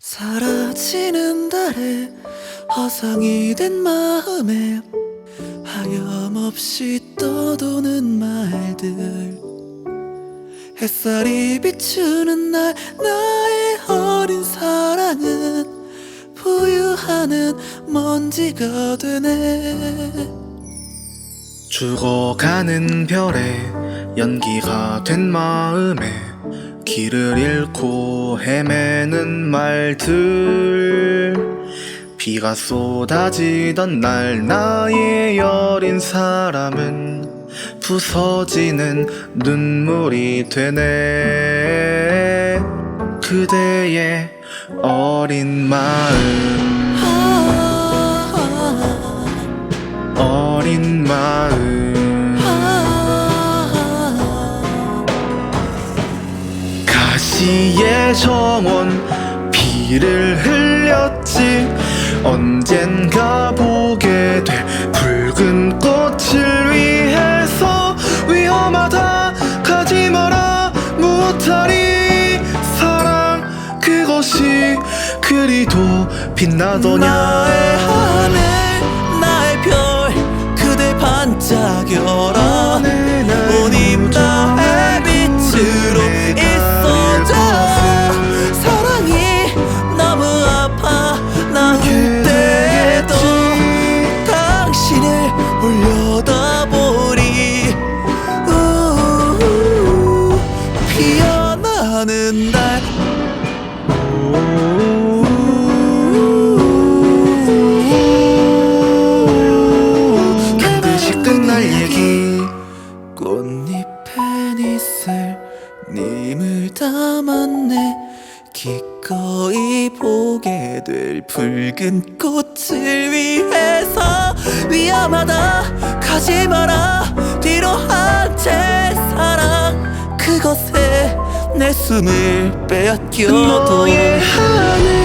사라지는 달에 허상이 된 마음에 하염없이 떠도는 말들. 햇살이 비추는 날 나의 어린 사랑은 부유하는 먼지가 되네. 죽어가는 별에 연기가 된 마음에 길을 잃고 헤매는 말들. 비가 쏟아지던 날 나의 여린 사람은 부서지는 눈물이 되네. 그대의 어린 마음 가시의 정원 비를 흘렸지. 언젠가 보게 될 붉은 꽃을 위해서 위험하다 가지 마라 무엇하리 사랑 그것이 그리도 빛나더냐. 나의 하늘 피어나는 날. 반드시 끝날 얘기. 꽃잎에 이슬 님을 담았네. 기꺼이 보게 될 붉은 꽃을 위해서. 위험하다. 가지 마라. 뒤로 한 채 사랑. 그것에 내 숨을 빼앗겨도 너의 하늘